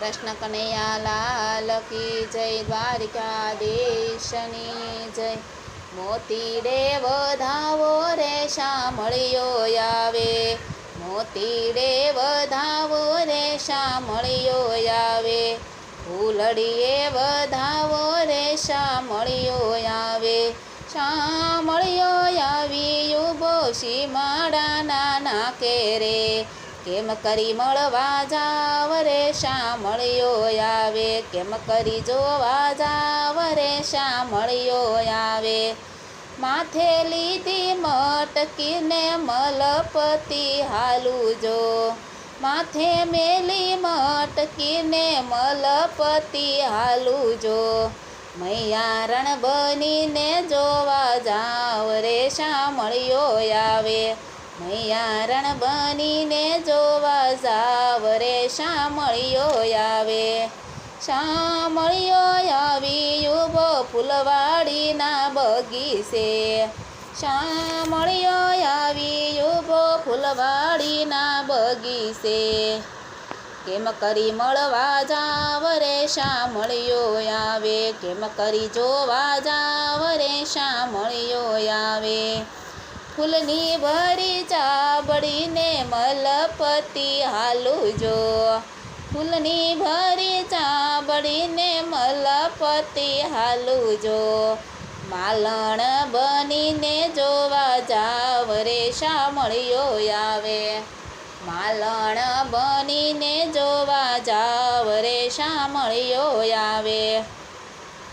કૃષ્ણ કનૈયા લાલ કી જય દ્વારિકાધીશની જય. મોતી રે વધાવો રે શામળિયો આવે. મોતી રે વધાવો રે શામળિયો આવે. ફૂલડીએ વધાવો રે શામળિયો આવે. શામળિયો આવી ઊભો સીમાડાના નાકે રે. કેમ કરી મળવા જાવ રે? શામળિયો આવે. કેમ કરી જોવા જાવ રે? શામળિયો આવે. માથે લીધી મટકીને મલપતી હાલું જો. માથે મેલી મટકીને મલપતી હાલું જો. મૈયા રણ બનીને જોવા જાવ રે? શામળિયો આવે. મૈયા રણ બનીને રે શામળિયો આવે શામળિયો આવી ઊભો ફૂલવાડીના બગીચે. શામળિયો આવી ઊભો ફૂલવાડીના બગીચે. કેમ કરી મળવા જાવ રે શામળિયો આવે, કેમ કરી જોવા જાવ રે શામળિયો આવે. ફૂલની ભરી ચાબડીને મલપતિ હાલું જો. ફૂલની ભરી ચાબડીને મલપતિ હાલું જો. માલણ બનીને જોવા જાવ રે શામળિયો આવે? માલણ બનીને જોવા જાવ રે શામળિયો આવે?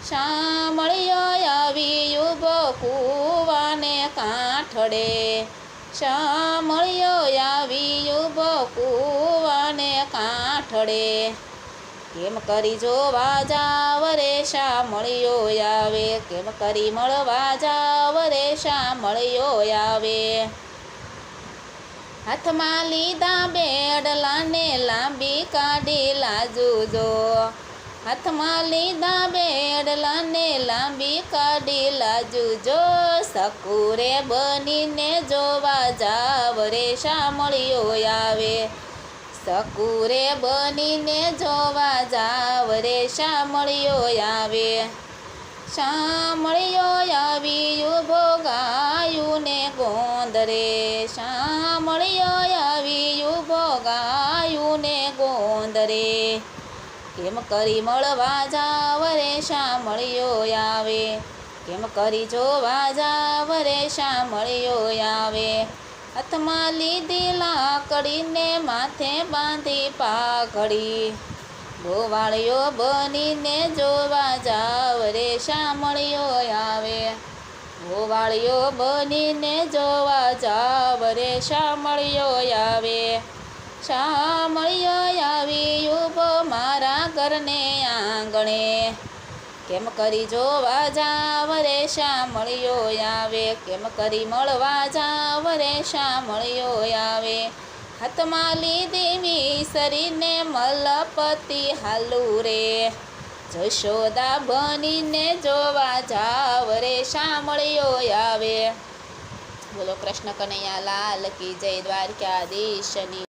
શામળિયો આવી ઊભો કૂવાને કાંઠડે શામળિયો આવી ઊભો કૂવાને કાંઠડે કેમ કરી જોવા જાવ રે શામળિયો આવે? કેમ કરી મળવા જાવ રે શામળિયો આવે? હાથમાં લીધા બેડલાને લાંબી કાઢી લાજુ જો હાથમાં લીધા બેડલાને લાંબી કાઢી લાજુ જો સકુરે બનીને જોવા જાવ રે શામળિયો આવે. સકુરે બનીને જોવા જાવ રે શામળિયો આવે. શામળિયો આવી ઊભો કેમ કરી મળવા જાવ રે શામળિયો આવે? કેમ કરી જોવા જાવ રે શામળિયો આવે? હાથમાં લીધી લાકડીને માથે બાંધી પાઘડી. ગોવાળિયો બનીને જોવા જાવ રે શામળિયો આવે. ગોવાળિયો બનીને જોવા જાવ રે શામળિયો આવે. શામળિયો મળ્યો મારા ઘરને આંગણે. કેમ કરી જોવા જાવ રે શામળિયો આવે? કેમ કરી મળવા જાવ રે શામળિયો આવે? હાથમાં લીધી વિસરીને મલપતિ હાલુ રે જશોદા બનીને જોવા જાવ રે શામળિયો આવે. બોલો કૃષ્ણ કનૈયા, લાલ કી જય દ્વારકાધીશની